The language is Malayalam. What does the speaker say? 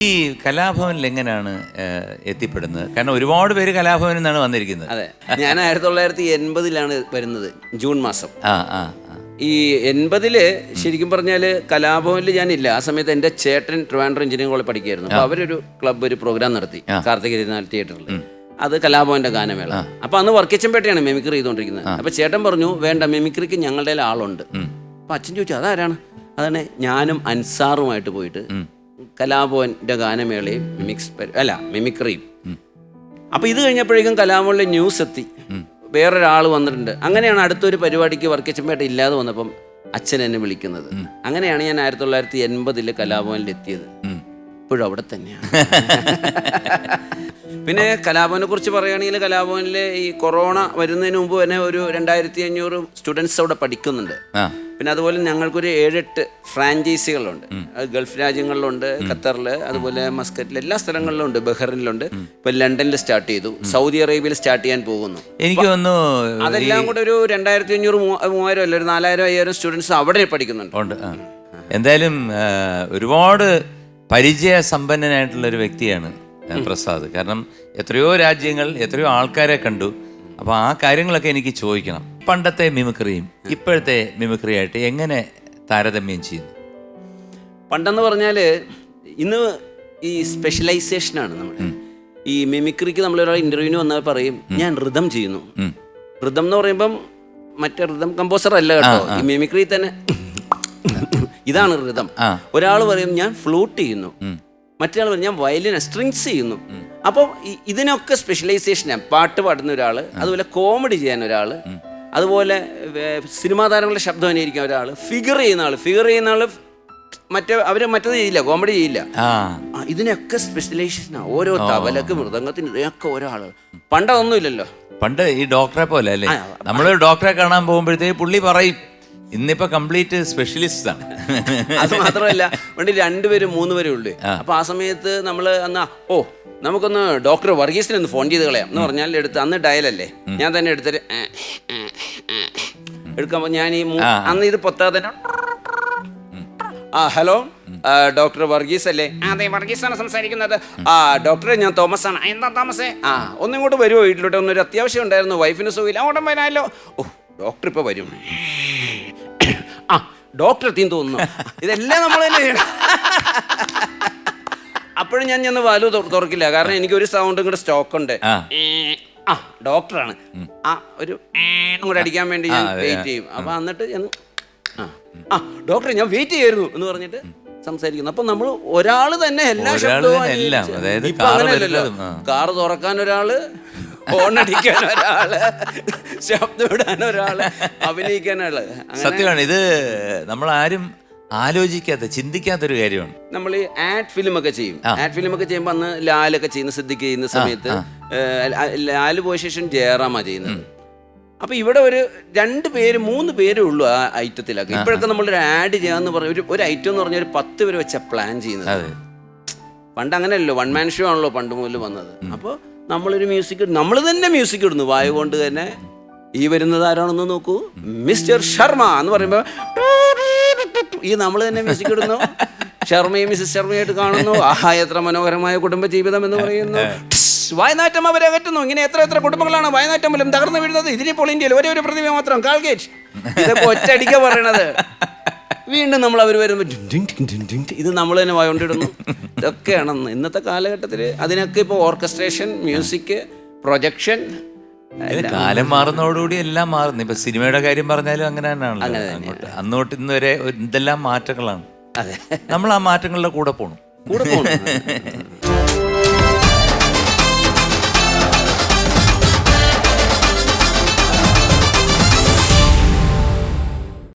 ഈ കലാഭവനിൽ എങ്ങനെയാണ് എത്തിപ്പെടുന്നത്? കാരണം ഒരുപാട് പേര് കലാഭവനിൽ നിന്നാണ് വന്നിരിക്കുന്നത്. അതെ. ഞാൻ ആയിരത്തി തൊള്ളായിരത്തി എൺപതിലാണ് വരുന്നത് ജൂൺ മാസം. ആ ആ ആ. ഈ എൺപതിൽ ശരിക്കും പറഞ്ഞാൽ കലാഭവനിൽ ഞാനില്ല. ആ സമയത്ത് എന്റെ ചേട്ടൻ ട്രിവാൻഡ്രം എഞ്ചിനീയറിംഗ് കോളേജ് പഠിക്കുകയായിരുന്നു. അപ്പോൾ അവരൊരു ക്ലബ്ബ് ഒരു പ്രോഗ്രാം നടത്തി കാർത്തിക തിരുനാൾ തിയേറ്ററിൽ അത് കലാഭവന്റെ ഗാനമേള. അപ്പൊ അന്ന് വർക്കിച്ചമ്പേട്ടയാണ് മെമിക്രി ചെയ്തുകൊണ്ടിരിക്കുന്നത് അപ്പൊ ചേട്ടൻ പറഞ്ഞു വേണ്ട മെമിക്രിക്ക് ഞങ്ങളുടെ കയ്യിൽ ആളുണ്ട്. അപ്പൊ അച്ഛൻ ചോദിച്ചു അതാരാണ്? അതാണ് ഞാനും അൻസാറുമായിട്ട് പോയിട്ട് കലാഭവന്റെ ഗാനമേളയും മിമിക്സ് അല്ല മിമിക്രിയും അപ്പൊ ഇത് കഴിഞ്ഞപ്പോഴേക്കും കലാമോളിലെ ന്യൂസ് എത്തി. വേറൊരാൾ വന്നിട്ടുണ്ട്. അങ്ങനെയാണ് അടുത്തൊരു പരിപാടിക്ക് വർക്കിച്ചമ്പേട്ട ഇല്ലാതെ വന്നപ്പം അച്ഛൻ എന്നെ വിളിക്കുന്നത്. അങ്ങനെയാണ് ഞാൻ ആയിരത്തി തൊള്ളായിരത്തി എൺപതിൽ കലാഭവനിൽ എത്തിയത്. ഇപ്പോഴും അവിടെ തന്നെയാണ്. പിന്നെ കലാഭവനെ കുറിച്ച് പറയുകയാണെങ്കിൽ കലാഭവനിലെ ഈ കൊറോണ വരുന്നതിന് മുമ്പ് തന്നെ ഒരു രണ്ടായിരത്തി അഞ്ഞൂറ് സ്റ്റുഡൻസ് അവിടെ പഠിക്കുന്നുണ്ട്. പിന്നെ അതുപോലെ ഞങ്ങൾക്കൊരു ഏഴെട്ട് ഫ്രാഞ്ചൈസികളുണ്ട്. ഗൾഫ് രാജ്യങ്ങളിലുണ്ട് ഖത്തറിൽ അതുപോലെ മസ്കറ്റിൽ എല്ലാ സ്ഥലങ്ങളിലും ഉണ്ട് ബഹ്റിനിലുണ്ട് ഇപ്പൊ ലണ്ടനിൽ സ്റ്റാർട്ട് ചെയ്തു. സൗദി അറേബ്യയിൽ സ്റ്റാർട്ട് ചെയ്യാൻ പോകുന്നു. എനിക്ക് തോന്നുന്നു അതെല്ലാം കൂടെ ഒരു രണ്ടായിരത്തി അഞ്ഞൂറ് മൂവായിരം അല്ല ഒരു നാലായിരം അയ്യായിരം സ്റ്റുഡൻസ് അവിടെ പഠിക്കുന്നുണ്ട്. എന്തായാലും ഒരുപാട് പരിചയ സമ്പന്നനായിട്ടുള്ള ഒരു വ്യക്തിയാണ് പ്രസാദ്. കാരണം എത്രയോ രാജ്യങ്ങൾ എത്രയോ ആൾക്കാരെ കണ്ടു. അപ്പോൾ ആ കാര്യങ്ങളൊക്കെ എനിക്ക് ചോദിക്കണം. പണ്ടത്തെ മിമിക്രിയും ഇപ്പോഴത്തെ മിമിക്രിയായിട്ട് എങ്ങനെ താരതമ്യം ചെയ്യുന്നു? പണ്ടെന്ന് പറഞ്ഞാൽ ഇന്ന് ഈ സ്പെഷ്യലൈസേഷനാണ് നമ്മൾ ഈ മിമിക്രിക്ക് നമ്മൾ ഒരാൾ ഇന്റർവ്യൂവിന് വന്നാൽ പറയും ഞാൻ ഋതം ചെയ്യുന്നു. ഋതം എന്ന് പറയുമ്പം മറ്റേ ഋതം കമ്പോസർ അല്ല കേട്ടോ. ഈ മിമിക്രി തന്നെ ഇതാണ് ഋതം ഒരാൾ പറയും ഞാൻ ഫ്ലൂട്ട് ചെയ്യുന്നു. മറ്റൊരാൾ പറയും ഞാൻ വയലിൻ സ്ട്രിങ്സ് ചെയ്യുന്നു. അപ്പോൾ ഇതിനൊക്കെ സ്പെഷ്യലൈസേഷനാണ് പാട്ട് പാടുന്ന ഒരാൾ അതുപോലെ കോമഡി ചെയ്യാൻ ഒരാൾ അതുപോലെ സിനിമാ താരങ്ങളുടെ ശബ്ദം അനുകരിക്കാൻ ഒരാൾ ഫിഗർ ചെയ്യുന്ന ആൾ ഫിഗർ ചെയ്യുന്ന ആൾ മറ്റേ അവർ മറ്റത് ചെയ്യില്ല കോമഡി ചെയ്യില്ല. ഇതിനൊക്കെ സ്പെഷ്യലൈസേഷനാണ് ഓരോ തബലക്ക് മൃദംഗത്തിന് ഇതിനൊക്കെ ഓരോ ആളുകൾ പണ്ടതൊന്നുമില്ലല്ലോ. പണ്ട് ഈ ഡോക്ടറെ പോലെ അല്ലേ? നമ്മൾ ഡോക്ടറെ കാണാൻ പോകുമ്പോഴത്തേക്ക് പുള്ളി പറയും ഇന്നിപ്പോ കംപ്ലീറ്റ് സ്പെഷ്യലിസ്റ്റ് ആണ്. അത് മാത്രമല്ല വേണ്ടി രണ്ടുപേരും മൂന്ന് പേരും ഉള്ളു. അപ്പൊ ആ സമയത്ത് നമ്മൾ അന്ന് ഓ നമുക്കൊന്ന് ഡോക്ടർ വർഗീസിനെ ഒന്ന് ഫോൺ ചെയ്ത് കളയാം. എന്ന് പറഞ്ഞാൽ എടുത്ത് അന്ന് ഡയലല്ലേ ഞാൻ തന്നെ എടുത്തിട്ട് എടുക്കാൻ ഞാൻ ഈ മൂ- അന്ന് ഇത് പൊത്താതെ തന്നെ ആ ഹലോ? ആ, ഡോക്ടർ വർഗീസ് അല്ലേ അതെ വർഗീസ് ആണ് സംസാരിക്കുന്നത് ആ ഡോക്ടറെ ഞാൻ തോമസ് ആണ് എന്താ തോമസേ? ആ ഒന്നിങ്ങോട്ട് വരുമോ വീട്ടിലോട്ട്? ഒന്നൊരു അത്യാവശ്യം ഉണ്ടായിരുന്നു. വൈഫിന് സുഖമില്ല. അങ്ങോട്ടും വരാമല്ലോ ഓ ഡോക്ടർ ഇപ്പൊ വരും. ആ ഡോക്ടർ എത്തിയെന്ന് തോന്നുന്നു. ഇതെല്ലാം നമ്മൾ തന്നെ ചെയ്യണം. അപ്പോഴും ഞാൻ ചെന്ന് വാലു തുറ- തുറക്കില്ല. കാരണം എനിക്ക് ഒരു സൗണ്ടും കൂടെ സ്റ്റോക്ക് ഉണ്ട്. ആ. ഏ, ആ ഡോക്ടറാണ്. ആ ഒരു കൂടെ അടിക്കാൻ വേണ്ടി ഞാൻ വെയിറ്റ് ചെയ്യും. അപ്പൊ എന്നിട്ട് ഞാൻ ആ ആ ഡോക്ടറെ ഞാൻ വെയിറ്റ് ചെയ്യായിരുന്നു എന്ന് പറഞ്ഞിട്ട് സംസാരിക്കുന്നു. അപ്പൊ നമ്മൾ ഒരാൾ തന്നെ എല്ലാ ശബ്ദവും ഇപ്പൊ കാറ് അങ്ങനെയല്ലല്ലോ. കാറ് തുറക്കാൻ ഒരാൾ ഫോണടിക്കാൻ അടിക്കാൻ ഒരാൾ ശബ്ദം ഇടാൻ ഒരാൾ അഭിനയിക്കാൻ ഒരാൾ സത്യമാണ്. ഇത് നമ്മൾ ആരും ആലോചിക്കാത്ത ചിന്തിക്കാത്തൊരു കാര്യമാണ്. നമ്മൾ ഈ ആഡ് ഫിലിം ഒക്കെ ചെയ്യും. ആഡ് ഫിലിം ഒക്കെ ചെയ്യുമ്പോൾ അന്ന് ലാലൊക്കെ ചെയ്യുന്ന സിദ്ധിക്ക് ചെയ്യുന്ന സമയത്ത് ലാൽ പോയ ശേഷം ജയറാമാണ് ചെയ്യുന്നത്. അപ്പൊ ഇവിടെ ഒരു രണ്ട് പേര് മൂന്ന് പേരേ ഉള്ളൂ ആ ഐറ്റത്തിലൊക്കെ. ഇപ്പോഴൊക്കെ നമ്മൾ ഒരു ആഡ് ചെയ്യാന്ന് പറഞ്ഞ ഒരു ഒരു ഐറ്റം എന്ന് പറഞ്ഞാൽ ഒരു പത്ത് പേര് വെച്ച പ്ലാൻ ചെയ്യുന്നത്. പണ്ട് അങ്ങനെയല്ലോ വൺ മാൻ ഷോ ആണല്ലോ പണ്ട് മുതൽ വന്നത്. അപ്പോൾ നമ്മളൊരു മ്യൂസിക് നമ്മൾ തന്നെ മ്യൂസിക് ഇടുന്നു. വായ കൊണ്ട് തന്നെ. ഈ വരുന്നത് ആരാണെന്ന് നോക്കൂ? മിസ്റ്റർ ശർമ്മ എന്ന് പറയുമ്പോൾ ഈ നമ്മൾ തന്നെ മ്യൂസിക് ഇടുന്നു. ശർമ്മയും മിസ്സസ് ശർമ്മയായിട്ട് കാണുന്നു. ആഹാ എത്ര മനോഹരമായ കുടുംബ ജീവിതം എന്ന് പറയുന്നു വയനാട്ടം വായനാറ്റം അവരെ അകറ്റുന്നു. ഇങ്ങനെ എത്ര എത്ര കുടുംബങ്ങളാണ് വായനാറ്റം മൂലം തകർന്നു വീഴുന്നത്. ഇതിനിപ്പോൾ ഇന്ത്യയിൽ ഒരേ ഒരു പ്രതിഭ മാത്രം കാൽഗേറ്റ് ഇതൊക്കെ ഒറ്റയടിക്ക പറയണത്. വീണ്ടും നമ്മൾ അവർ വരുമ്പോൾ ഇത് നമ്മൾ തന്നെ വായോണ്ടിടുന്നു ഇതൊക്കെയാണ് ഇന്നത്തെ കാലഘട്ടത്തിൽ അതിനൊക്കെ ഇപ്പോൾ ഓർക്കസ്ട്രേഷൻ മ്യൂസിക് പ്രൊജക്ഷൻ കാലം മാറുന്നതോടുകൂടി എല്ലാം മാറുന്നു. ഇപ്പൊ സിനിമയുടെ കാര്യം പറഞ്ഞാലും അങ്ങനെ തന്നെയാണ്. അന്നോട്ട് ഇന്ന് വരെ ഇതെല്ലാം മാറ്റങ്ങളാണ്. നമ്മൾ ആ മാറ്റങ്ങളുടെ കൂടെ പോകണം കൂടെ പോകണം